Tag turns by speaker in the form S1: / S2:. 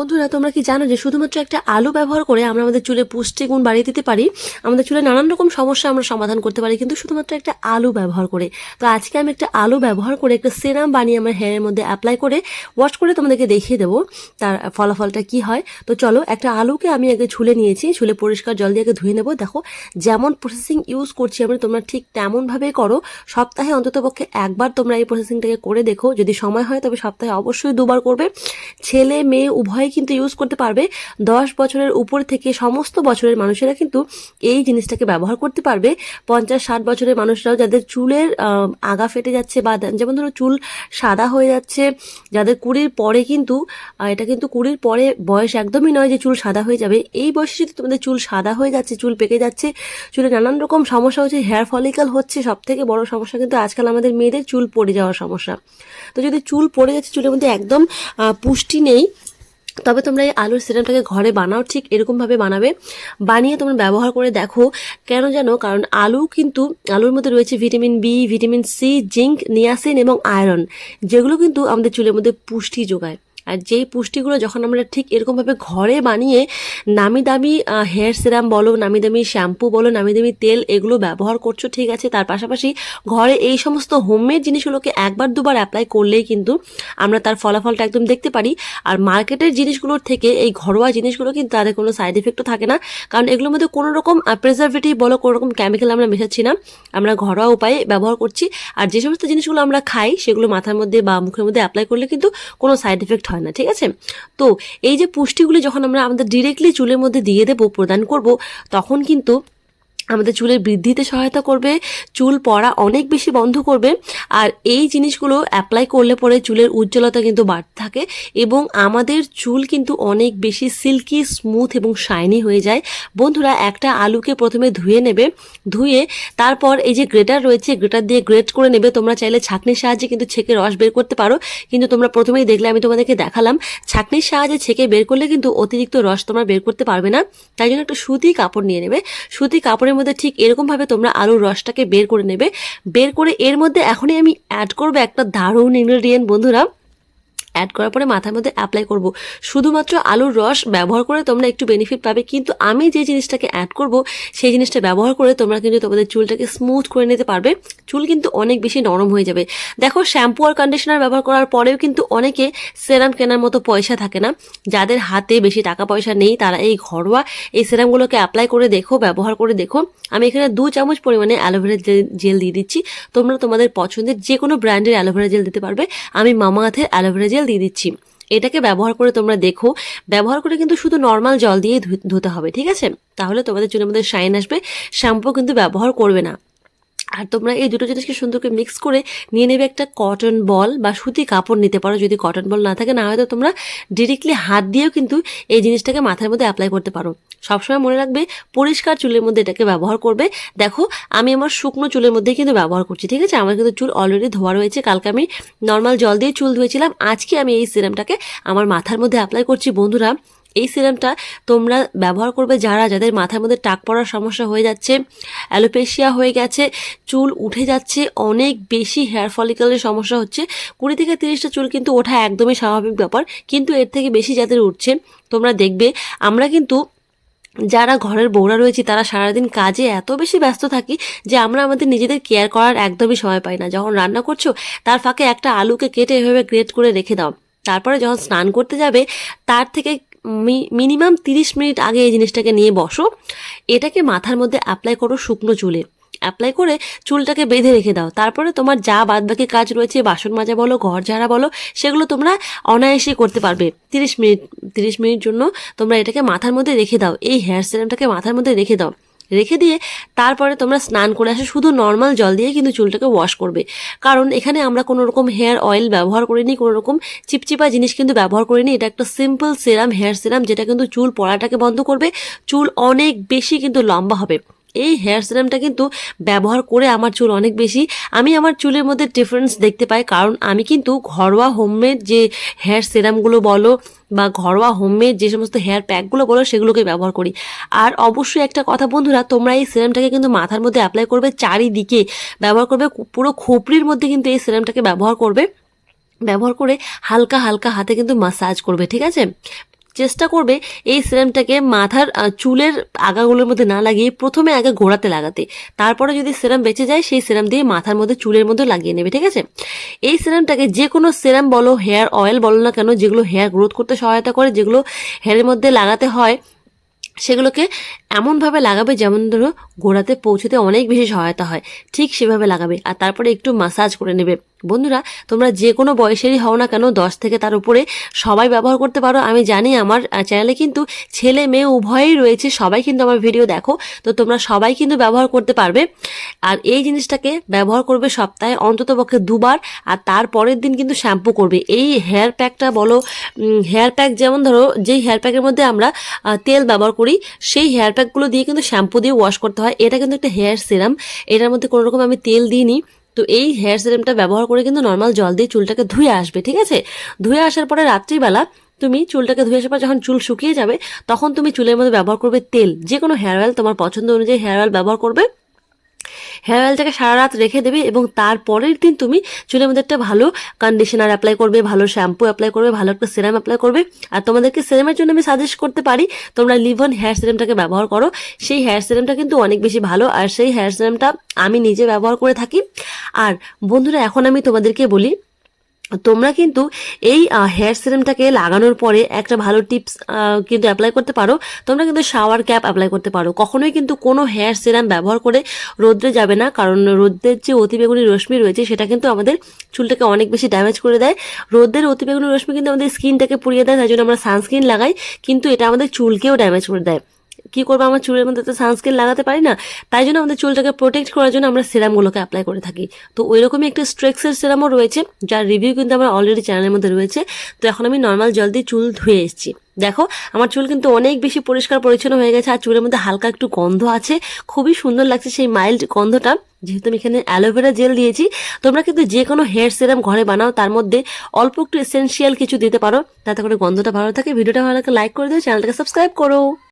S1: বন্ধুরা, তোমরা কি জানো যে শুধুমাত্র একটা আলু ব্যবহার করে আমরা আমাদের চুলে পুষ্টিগুণ বাড়িয়ে দিতে পারি? আমাদের চুলে নানান রকম সমস্যা আমরা সমাধান করতে পারি, কিন্তু শুধুমাত্র একটা আলু ব্যবহার করে। তো আজকে আমি একটা আলু ব্যবহার করে একটা সেরাম বানিয়ে আমার হেয়ারের মধ্যে অ্যাপ্লাই করে ওয়াশ করে তোমাদেরকে দেখিয়ে দেবো তার ফলাফলটা কি হয়। তো চলো, একটা আলুকে আমি আগে ছুলে নিয়েছি, ছুলে পরিষ্কার জল দিয়ে আগে ধুয়ে নেব। দেখো, যেমন প্রসেসিং ইউজ করছি আমরা, তোমরা ঠিক তেমনভাবেই করো। সপ্তাহে অন্ততপক্ষে একবার তোমরা এই প্রসেসিংটাকে করে দেখো। যদি সময় হয়, তবে সপ্তাহে অবশ্যই দুবার করবে। ছেলে, মেয়ে, উভয় কিন্তু ইউজ করতে পারবে। দশ বছরের উপর থেকে সমস্ত বছরের মানুষেরা কিন্তু এই জিনিসটাকে ব্যবহার করতে পারবে। পঞ্চাশ, ষাট বছরের মানুষরাও যাদের চুলের আগা ফেটে যাচ্ছে বা যেমন ধরো চুল সাদা হয়ে যাচ্ছে, যাদের কুড়ির পরে কিন্তু এটা কিন্তু কুড়ির পরে বয়স একদমই নয় যে চুল সাদা হয়ে যাবে। এই বয়সে যদি তোমাদের চুল সাদা হয়ে যাচ্ছে, চুল পেকে যাচ্ছে, চুলে নানান রকম সমস্যা হচ্ছে হেয়ার ফলিকাল হচ্ছে সব থেকে বড় সমস্যা কিন্তু আজকাল আমাদের মেয়েদের চুল পড়ে যাওয়ার সমস্যা। তো যদি চুল পড়ে যাচ্ছে, চুলের মধ্যে একদম পুষ্টি নেই তবে তোমরা এই আলুর সিরামটাকে ঘরে বানাও, ঠিক এরকমভাবে বানাবে। বানিয়ে তোমরা ব্যবহার করে দেখো কেন জানো কারণ আলু কিন্তু, আলুর মধ্যে রয়েছে vitamin B, vitamin C, zinc, niacin এবং আয়রন, যেগুলো কিন্তু আমাদের চুলের মধ্যে পুষ্টি যোগায়। আর যেই পুষ্টিগুলো যখন আমরা ঠিক এরকমভাবে ঘরে বানিয়ে নামি দামি হেয়ার সিরাম বলো, নামি দামি শ্যাম্পু বলো, নামি দামি তেল এগুলো ব্যবহার করছ, ঠিক আছে? তার পাশাপাশি ঘরে এই সমস্ত হোমমেড জিনিসগুলোকে একবার দুবার অ্যাপ্লাই করলেই কিন্তু আমরা তার ফলাফলটা একদম দেখতে পারি। আর মার্কেটের জিনিসগুলোর থেকে এই ঘরোয়া জিনিসগুলো কিন্তু তাদের কোনো সাইড এফেক্টও থাকে না। কারণ এগুলোর মধ্যে কোনো রকম প্রেজারভেটিভ বলো, কোনো রকম কেমিক্যাল আমরা মেশাচ্ছি না। আমরা ঘরোয়া উপায়ে ব্যবহার করছি। আর যে সমস্ত জিনিসগুলো আমরা খাই, সেগুলো মাথার মধ্যে বা মুখের মধ্যে অ্যাপ্লাই করলে কিন্তু কোনো সাইড এফেক্ট হয় না, ঠিক আছে? তো এই যে পুষ্টিগুলি যখন আমরা আমাদের ডিরেক্টলি চুলের মধ্যে দিয়ে দেবো, প্রদান করব, তখন কিন্তু আমাদের চুলের বৃদ্ধিতে সহায়তা করবে, চুল পড়া অনেক বেশি বন্ধ করবে, আর এই জিনিসগুলো অ্যাপ্লাই করলে পরে চুলের উজ্জ্বলতা কিন্তু বাড়তে থাকে এবং আমাদের চুল কিন্তু অনেক বেশি সিল্কি স্মুথ এবং শাইনি হয়ে যায়। বন্ধুরা, একটা আলুকে প্রথমে ধুয়ে নেবে, ধুয়ে তারপর এই যে গ্রেটার রয়েছে গ্রেটার দিয়ে গ্রেট করে নেবে। তোমরা চাইলে ছাঁকনির সাহায্যে কিন্তু ছেঁকে রস বের করতে পারো। কিন্তু তোমরা প্রথমেই দেখলে, আমি তোমাদেরকে দেখালাম, ছাঁকনির সাহায্যে ছেঁকে বের করলে কিন্তু অতিরিক্ত রস তোমরা বের করতে পারবে না। তাই জন্য একটা সুতি কাপড় নিয়ে নেবে। সুতি কাপড়ের মধ্যে ঠিক এরকমভাবে তোমরা আলুর রসটাকে বের করে নেবে। বের করে এর মধ্যে এখনই আমি অ্যাড করব একটা দারুণ ইনগ্রেডিয়েন্ট বন্ধুরা। অ্যাড করার পরে মাথার মধ্যে অ্যাপ্লাই করব। শুধুমাত্র আলুর রস ব্যবহার করে তোমরা একটু বেনিফিট পাবে, কিন্তু আমি যে জিনিসটাকে অ্যাড করব, সেই জিনিসটা ব্যবহার করে তোমরা কিন্তু তোমাদের চুলটাকে স্মুথ করে নিতে পারবে। চুল কিন্তু অনেক বেশি নরম হয়ে যাবে। দেখো শ্যাম্পু আর কন্ডিশনার ব্যবহার করার পরেও কিন্তু অনেকে সেরাম কেনার মতো পয়সা থাকে না। যাদের হাতে বেশি টাকা পয়সা নেই, তারা এই ঘরোয়া এই সেরামগুলোকে অ্যাপ্লাই করে দেখো, ব্যবহার করে দেখো। আমি এখানে দু চামচ পরিমাণে অ্যালোভেরা জেল দিয়ে দিচ্ছি। তোমরা তোমাদের পছন্দের যে কোনো ব্র্যান্ডের অ্যালোভেরা জেল দিতে পারবে। আমি মামাআথের অ্যালোভেরা জেল দিয়ে দিচ্ছি। এটাকে ব্যবহার করে তোমরা দেখো। ব্যবহার করে কিন্তু শুধু নর্মাল জল দিয়ে ধুতে হবে, ঠিক আছে? তাহলে তোমাদের চুলের মধ্যে শাইন আসবে। শ্যাম্পু কিন্তু ব্যবহার করবে না। আর তোমরা এই দুটো জিনিসকে সুন্দর করে মিক্স করে নিয়ে নেবে একটা কটন বল বা সুতি কাপড় নিতে পারো, যদি কটন বল না থাকে, না হয়তো তোমরা ডিরেক্টলি হাত দিয়েও কিন্তু এই জিনিসটাকে মাথার মধ্যে অ্যাপ্লাই করতে পারো। সবসময় মনে রাখবে, পরিষ্কার চুলের মধ্যে এটাকে ব্যবহার করবে। দেখো, আমি আমার শুকনো চুলের মধ্যেই কিন্তু ব্যবহার করছি, ঠিক আছে? আমার কিন্তু চুল অলরেডি ধোয়া রয়েছে। কালকে আমি নর্মাল জল দিয়ে চুল ধুয়েছিলাম। আজকে আমি এই সিরামটাকে আমার মাথার মধ্যে অ্যাপ্লাই করছি। বন্ধুরা এই সিরামটা তোমরা ব্যবহার করবে যারা, যাদের মাথার মধ্যে টাক পড়ার সমস্যা হয়ে যাচ্ছে, অ্যালোপেশিয়া হয়ে গেছে, চুল উঠে যাচ্ছে, অনেক বেশি হেয়ার ফলিকলের সমস্যা হচ্ছে। কুড়ি থেকে তিরিশটা চুল কিন্তু ওঠা একদমই স্বাভাবিক ব্যাপার, কিন্তু এর থেকে বেশি যাদের উঠছে, তোমরা দেখবে, আমরা কিন্তু যারা ঘরের বউরা রয়েছে, তারা সারাদিন কাজে এত বেশি ব্যস্ত থাকি যে আমরা আমাদের নিজেদের কেয়ার করার একদমই সময় পাই না। যখন রান্না করছ, তার ফাঁকে একটা আলুকে কেটে এভাবে গ্রেট করে রেখে দাও। তারপরে যখন স্নান করতে যাবে, তার থেকে মিনিমাম তিরিশ মিনিট আগে এই জিনিসটাকে নিয়ে বসো। এটাকে মাথার মধ্যে অ্যাপ্লাই করো শুকনো চুলে। অ্যাপ্লাই করে চুলটাকে বেঁধে রেখে দাও। তারপরে তোমার যা বাদবাকি কাজ রয়েছে, বাসন মাজা বলো, ঘর ঝাড়া বলো, সেগুলো তোমরা অনায়াসে করতে পারবে। তিরিশ মিনিট তিরিশ মিনিট জন্য তোমরা এটাকে মাথার মধ্যে রেখে দাও। এই হেয়ার সিরামটাকে মাথার মধ্যে রেখে দাও। রেখে দিয়ে তারপরে তোমরা স্নান করে আসে। শুধু নর্মাল জল দিয়ে কিন্তু চুলটাকে ওয়াশ করবে। কারণ এখানে আমরা কোনো রকম হেয়ার অয়েল ব্যবহার করিনি, কোনো রকম চিপচিপা জিনিস কিন্তু ব্যবহার করিনি। এটা একটা সিম্পল সেরাম হেয়ার সেরাম যেটা কিন্তু চুল পড়াটাকে বন্ধ করবে। চুল অনেক বেশি কিন্তু লম্বা হবে। এই হেয়ার সিরামটা কিন্তু ব্যবহার করে আমার চুল অনেক বেশি। আমি আমার চুলের মধ্যে ডিফারেন্স দেখতে পাই, কারণ আমি কিন্তু ঘরোয়া হোমমেড যে হেয়ার সিরামগুলো বলো বা ঘরোয়া হোমমেড যে সমস্ত হেয়ার প্যাকগুলো বলো, সেগুলোকে ব্যবহার করি। আর অবশ্যই একটা কথা বন্ধুরা, তোমরা এই সিরামটাকে কিন্তু মাথার মধ্যে অ্যাপ্লাই করবে, চারিদিকে ব্যবহার করবে পুরো খোপড়ির মধ্যে কিন্তু এই সিরামটাকে ব্যবহার করবে। ব্যবহার করে হালকা হালকা হাতে কিন্তু মাসাজ করবে, ঠিক আছে? চেষ্টা করবে এই সিরামটাকে মাথার চুলের আগাগুলোর মধ্যে না লাগিয়ে প্রথমে আগে গোড়াতে লাগাতে। তারপরে যদি সিরাম বেঁচে যায়, সেই সেরাম দিয়ে মাথার মধ্যে, চুলের মধ্যে লাগিয়ে নেবে, ঠিক আছে? এই সিরামটাকে যে কোনো সিরাম বলো, হেয়ার অয়েল বলো না কেন, যেগুলো হেয়ার গ্রোথ করতে সহায়তা করে, যেগুলো হেয়ারের মধ্যে লাগাতে হয় সেগুলোকে এমনভাবে লাগাবে যেমন ধরো গোড়াতে পৌঁছতে অনেক বেশি সহায়তা হয়, ঠিক সেভাবে লাগাবে। আর তারপরে একটু মাসাজ করে নেবে। বন্ধুরা, তোমরা যে কোনো বয়সেরই হও না কেন, দশ থেকে তার উপরে সবাই ব্যবহার করতে পারো। আমি জানি আমার চ্যানেলে কিন্তু ছেলে মেয়ে উভয়ই রয়েছে, সবাই কিন্তু আমার ভিডিও দেখো। তো তোমরা সবাই কিন্তু ব্যবহার করতে পারবে। আর এই জিনিসটাকে ব্যবহার করবে সপ্তাহে অন্তত পক্ষে দুবার। আর তারপরের দিন কিন্তু শ্যাম্পু করবে। এই হেয়ার প্যাকটা বলো হেয়ার প্যাক যেমন ধরো, যেই হেয়ার প্যাকের মধ্যে আমরা তেল ব্যবহার করি, সেই হেয়ার প্যাকগুলো দিয়ে কিন্তু শ্যাম্পু দিয়ে ওয়াশ করতে হয়। এটা কিন্তু একটা হেয়ার সিরাম এটার মধ্যে কোনো রকম আমি তেল দিইনি। তো এই হেয়ার সিরামটা ব্যবহার করে কিন্তু নর্মাল জল দিয়ে চুলটাকে ধুয়ে আসবে, ঠিক আছে? ধুয়ে আসার পরে রাত্রিবেলা তুমি চুলটাকে ধুয়ে আসার পর যখন চুল শুকিয়ে যাবে, তখন তুমি চুলের মধ্যে ব্যবহার করবে তেল। যে কোনো হেয়ার অয়েল তোমার পছন্দ অনুযায়ী হেয়ার অয়েল ব্যবহার করবে। হেয়ার অয়েলটাকে সারা রাত রেখে দেবে এবং তারপরের দিন তুমি চুলের মধ্যে একটা ভালো কন্ডিশনার অ্যাপ্লাই করবে, ভালো শ্যাম্পু অ্যাপ্লাই করবে, ভালো একটা সিরাম অ্যাপ্লাই করবে। আর তোমাদেরকে সিরামের জন্য আমি সাজেস্ট করতে পারি, তোমরা লিভন হেয়ার সিরামটাকে ব্যবহার করো। সেই হেয়ার সিরামটা কিন্তু অনেক বেশি ভালো, আর সেই হেয়ার সিরামটা আমি নিজে ব্যবহার করে থাকি। আর বন্ধুরা, এখন আমি তোমাদেরকে বলি তোমরা কিন্তু এই হেয়ার সিরামটাকে লাগানোর পরে একটা ভালো টিপস কিন্তু অ্যাপ্লাই করতে পারো। তোমরা কিন্তু শাওয়ার ক্যাপ অ্যাপ্লাই করতে পারো। কখনোই কিন্তু কোনো হেয়ার সিরাম ব্যবহার করে রোদ্রে যাবে না, কারণ রোদ্রের যে অতিবেগুনি রশ্মি রয়েছে, সেটা কিন্তু আমাদের চুলটাকে অনেক বেশি ড্যামেজ করে দেয়। রোদ্রের অতিবেগুনি রশ্মি কিন্তু আমাদের স্কিনটাকে পুড়িয়ে দেয়, তাই জন্য আমরা সানস্ক্রিন লাগাই, কিন্তু এটা আমাদের চুলকেও ড্যামেজ করে দেয়। কি করব? আমার চুলের মধ্যে তো সানস্ক্রিন লাগাতে পারি না। তাই জন্য আমাদের চুলটাকে প্রোটেক্ট করার জন্য আমরা সিরামগুলোকে অ্যাপ্লাই করে থাকি। তো ওই রকমই একটা স্ট্রেক্সের সিরামও রয়েছে, যার রিভিউ কিন্তু আমার অলরেডি চ্যানেলের মধ্যে রয়েছে। তো এখন আমি নর্মাল জল দিয়ে চুল ধুয়ে এসেছি। দেখো, আমার চুল কিন্তু অনেক বেশি পরিষ্কার পরিচ্ছন্ন হয়ে গেছে, আর চুলের মধ্যে হালকা একটু গন্ধ আছে। খুবই সুন্দর লাগছে সেই মাইল্ড গন্ধটা। যেহেতু আমি এখানে অ্যালোভেরা জেল দিয়েছি, তোমরা কিন্তু যে কোনো হেয়ার সিরাম ঘরে বানাও, তার মধ্যে অল্প একটু এসেন্সিয়াল কিছু দিতে পারো। তাতে করে গন্ধটা ভালো থাকে। ভিডিওটা ভালো লাগে লাইক করে দিও চ্যানেলটাকে সাবস্ক্রাইব করো।